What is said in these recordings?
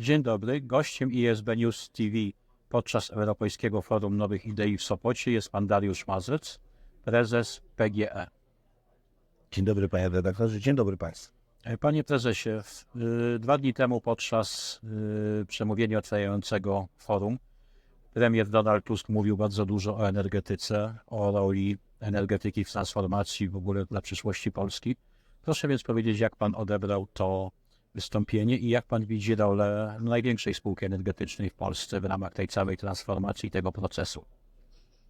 Dzień dobry. Gościem ISB News TV podczas Europejskiego Forum Nowych Idei w Sopocie jest pan Dariusz Mazec, prezes PGE. Dzień dobry panie redaktorze, dzień dobry państwu. E, Panie prezesie, y, dwa dni temu podczas y, przemówienia otwierającego forum premier Donald Tusk mówił bardzo dużo o energetyce, o roli energetyki w transformacji w ogóle dla przyszłości Polski. Proszę więc powiedzieć, jak pan odebrał to wystąpienie i jak pan widzi rolę największej spółki energetycznej w Polsce w ramach tej całej transformacji tego procesu.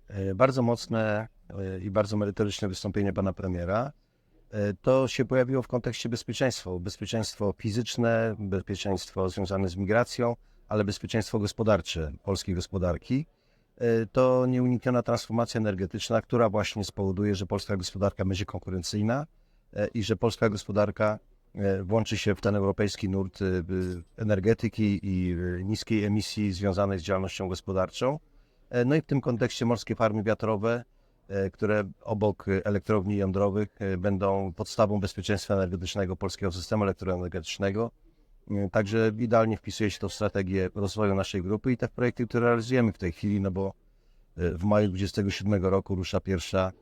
E, Bardzo mocne e, i bardzo merytoryczne wystąpienie pana premiera. E, To się pojawiło w kontekście bezpieczeństwa. Bezpieczeństwo fizyczne, bezpieczeństwo związane z migracją, ale bezpieczeństwo gospodarcze polskiej gospodarki. To nieunikniona transformacja energetyczna, która właśnie spowoduje, że polska gospodarka będzie konkurencyjna i że polska gospodarka włączy się w ten europejski nurt e, energetyki i e, niskiej emisji związanej z działalnością gospodarczą. E, No i w tym kontekście morskie farmy wiatrowe, e, które obok e, elektrowni jądrowych e, będą podstawą bezpieczeństwa energetycznego polskiego systemu elektroenergetycznego. E, Także idealnie wpisuje się to w strategię rozwoju naszej grupy i te projekty, które realizujemy w tej chwili, no bo e, w maju 27 roku rusza pierwsza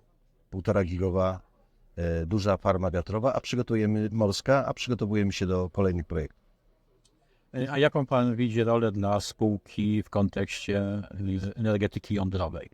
półtora gigowa e, duża farma wiatrowa, a przygotujemy morska, a przygotowujemy się do kolejnych projektów. E, A jaką pan widzi rolę dla spółki w kontekście energetyki jądrowej?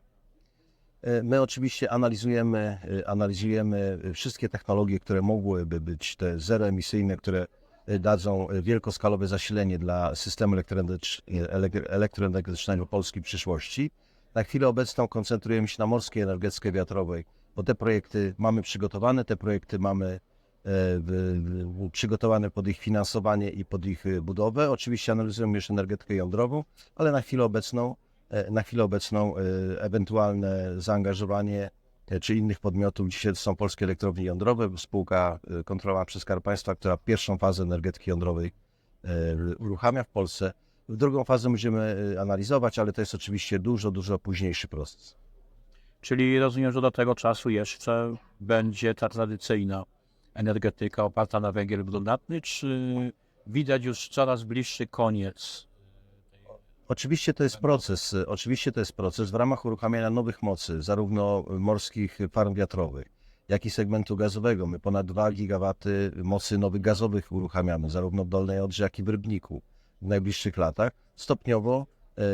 E, My oczywiście analizujemy, e, analizujemy wszystkie technologie, które mogłyby być te zeroemisyjne, które e, dadzą e, wielkoskalowe zasilenie dla systemu elektroenergetycz- elek- elektroenergetycznego Polski w przyszłości. Na chwilę obecną koncentrujemy się na morskiej energetyce wiatrowej, bo te projekty mamy przygotowane, te projekty mamy e, przygotowane pod ich finansowanie i pod ich e, budowę. Oczywiście analizujemy już energetykę jądrową, ale na chwilę obecną e, na chwilę obecną ewentualne zaangażowanie czy innych podmiotów. Dzisiaj są polskie elektrownie jądrowe, spółka kontrolowana przez Skarb Państwa, która pierwszą fazę energetyki jądrowej uruchamia w Polsce. Drugą fazę będziemy analizować, ale to jest oczywiście dużo, dużo późniejszy proces. Czyli rozumiem, że do tego czasu jeszcze będzie ta tradycyjna energetyka oparta na węgiel brunatny, czy widać już coraz bliższy koniec? Oczywiście to jest proces, oczywiście to jest proces w ramach uruchamiania nowych mocy, zarówno morskich farm wiatrowych, jak i segmentu gazowego. My ponad 2 gigawaty mocy nowych gazowych uruchamiamy, zarówno w Dolnej Odrze, jak i w Rybniku w najbliższych latach. Stopniowo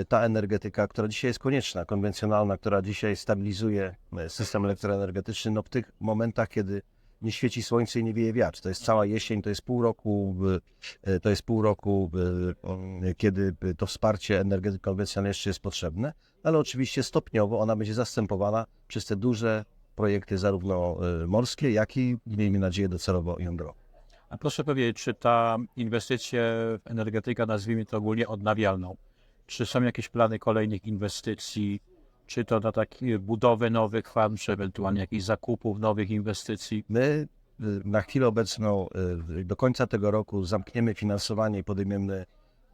ta energetyka, która dzisiaj jest konieczna, konwencjonalna, która dzisiaj stabilizuje e, system elektroenergetyczny, no w tych momentach, kiedy nie świeci słońce i nie wieje wiatr. To jest cała jesień, to jest pół roku, e, to jest pół roku, kiedy to wsparcie energetyki konwencjonalnej jeszcze jest potrzebne, ale oczywiście stopniowo ona będzie zastępowana przez te duże projekty zarówno morskie, jak i miejmy nadzieję docelowo jądrowe. A proszę powiedzieć, czy ta inwestycja w energetykę, nazwijmy to ogólnie odnawialną, czy są jakieś plany kolejnych inwestycji, czy to na takie budowy nowych farm, czy ewentualnie jakichś zakupów nowych inwestycji? My y, na chwilę obecną y, do końca tego roku zamkniemy finansowanie i podejmiemy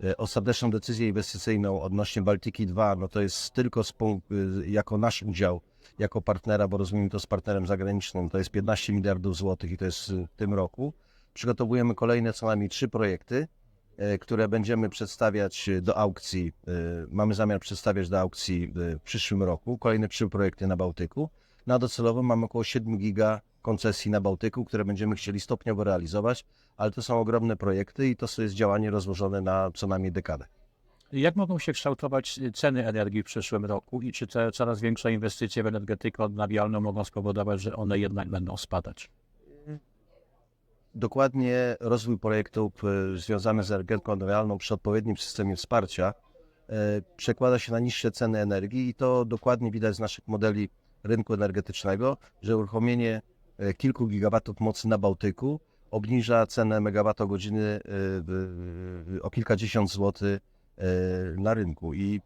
y, ostateczną decyzję inwestycyjną odnośnie Baltiki 2. No to jest tylko jako nasz udział, jako partnera, bo rozumiem to z partnerem zagranicznym, to jest 15 miliardów złotych i to jest w tym roku. Przygotowujemy kolejne co najmniej trzy projekty, które będziemy przedstawiać y, do aukcji. y, Mamy zamiar przedstawiać do aukcji w przyszłym roku. Kolejne trzy projekty na Bałtyku. Na docelowo mamy około 7 giga koncesji na Bałtyku, które będziemy chcieli stopniowo realizować, ale to są ogromne projekty i to jest działanie rozłożone na co najmniej dekadę. Jak mogą się kształtować ceny energii w przyszłym roku i czy te coraz większe inwestycje w energetykę odnawialną mogą spowodować, że one jednak będą spadać? Dokładnie rozwój projektów e, związanych z energetyką odnawialną przy odpowiednim systemie wsparcia e, przekłada się na niższe ceny energii i to dokładnie widać z naszych modeli rynku energetycznego, że uruchomienie e, kilku gigawatów mocy na Bałtyku obniża cenę megawattogodziny o kilkadziesiąt złotych na rynku. I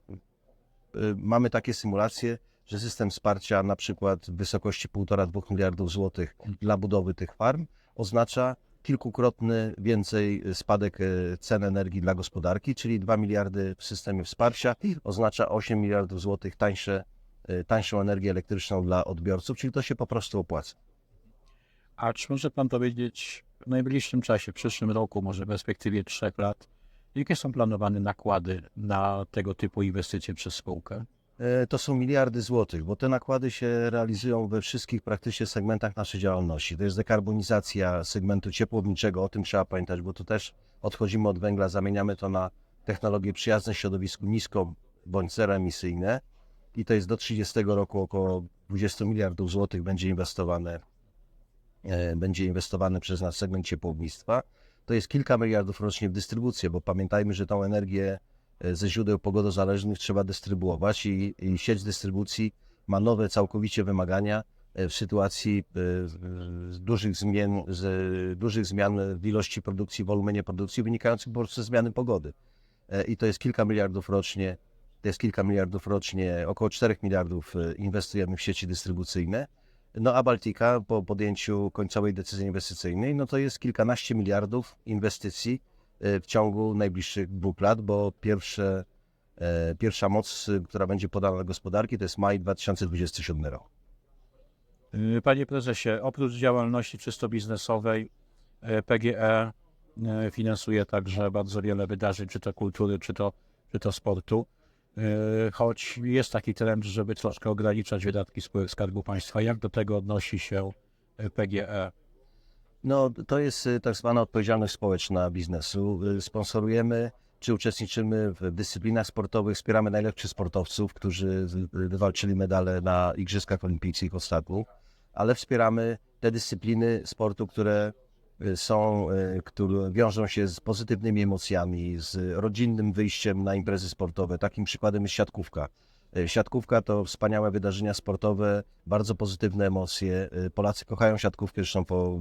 mamy takie symulacje, że system wsparcia na przykład w wysokości 1,5-2 miliardów złotych dla budowy tych farm oznacza kilkukrotny więcej spadek e, cen energii dla gospodarki, czyli 2 miliardy w systemie wsparcia oznacza 8 miliardów złotych tańsze, e, tańszą energię elektryczną dla odbiorców, czyli to się po prostu opłaca. A czy może Pan powiedzieć w najbliższym czasie, w przyszłym roku, może w perspektywie trzech lat, Jakie są planowane nakłady na tego typu inwestycje przez spółkę? E, To są miliardy złotych, bo te nakłady się realizują we wszystkich praktycznie segmentach naszej działalności. To jest dekarbonizacja segmentu ciepłowniczego, o tym trzeba pamiętać, bo tu też odchodzimy od węgla, zamieniamy to na technologie przyjazne środowisku, nisko bądź zeroemisyjne i to jest do 30 roku około 20 miliardów złotych będzie inwestowane, e, będzie inwestowane przez nas segment ciepłownictwa. To jest kilka miliardów rocznie w dystrybucję, bo pamiętajmy, że tą energię ze źródeł pogodozależnych trzeba dystrybuować i, i sieć dystrybucji ma nowe całkowicie wymagania e, w sytuacji e, dużych zmian, dużych zmian w ilości produkcji, wolumenie produkcji wynikających po prostu ze zmiany pogody. E, I to jest kilka miliardów rocznie, to jest kilka miliardów rocznie, około 4 miliardów e, inwestujemy w sieci dystrybucyjne. No a Baltica po podjęciu końcowej decyzji inwestycyjnej, no to jest kilkanaście miliardów inwestycji e, w ciągu najbliższych dwóch lat, bo pierwsze, e, pierwsza moc, y, która będzie podana do gospodarki, to jest maj 2027 rok. Y, Panie prezesie, oprócz działalności czysto biznesowej, PGE finansuje także bardzo wiele wydarzeń, czy to kultury, czy to, czy to sportu. Y, Choć jest taki trend, żeby troszkę ograniczać wydatki spółek Skarbu Państwa. Jak do tego odnosi się PGE? No, to jest y, tak zwana odpowiedzialność społeczna biznesu. Y, Sponsorujemy czy uczestniczymy w dyscyplinach sportowych, wspieramy najlepszych sportowców, którzy wy- wywalczyli medale na Igrzyskach Olimpijskich ostatnich, ale wspieramy te dyscypliny sportu, które y, są, y, które wiążą się z pozytywnymi emocjami, z rodzinnym wyjściem na imprezy sportowe. Takim przykładem jest siatkówka. Y, Siatkówka to wspaniałe wydarzenia sportowe, bardzo pozytywne emocje. Y, Polacy kochają siatkówkę, zresztą po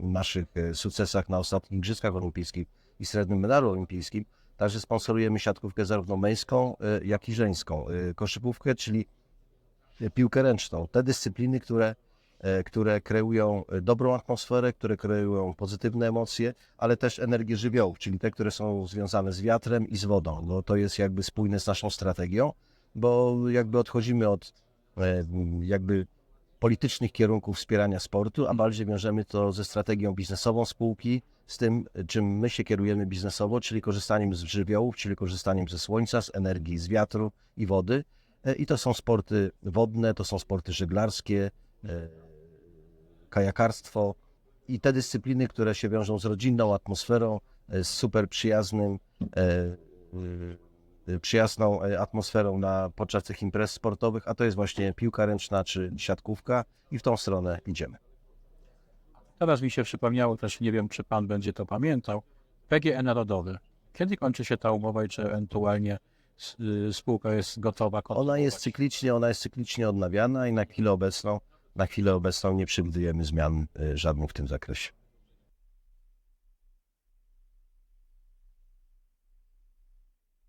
naszych e, sukcesach na ostatnich Igrzyskach Olimpijskich i srebrnym medalu olimpijskim. Także sponsorujemy siatkówkę zarówno męską, e, jak i żeńską. E, Koszykówkę, czyli piłkę ręczną. Te dyscypliny, które, które kreują dobrą atmosferę, które kreują pozytywne emocje, ale też energię żywiołów, czyli te, które są związane z wiatrem i z wodą. No, to jest jakby spójne z naszą strategią, bo jakby odchodzimy od jakby politycznych kierunków wspierania sportu, a bardziej wiążemy to ze strategią biznesową spółki, z tym, czym my się kierujemy biznesowo, czyli korzystaniem z żywiołów, czyli korzystaniem ze słońca, z energii, z wiatru i wody. E, I to są sporty wodne, to są sporty żeglarskie, e, kajakarstwo i te dyscypliny, które się wiążą z rodzinną atmosferą, e, z super przyjaznym, przyjazną e, atmosferą na, podczas tych imprez sportowych, a to jest właśnie piłka ręczna czy siatkówka i w tą stronę idziemy. Teraz mi się przypomniało, też nie wiem, czy pan będzie to pamiętał, PGE Narodowy. Kiedy kończy się ta umowa i czy ewentualnie y, spółka jest gotowa? Ona jest cyklicznie, ona jest cyklicznie odnawiana i na chwilę obecną, na chwilę obecną nie przewidujemy zmian żadnych w tym zakresie.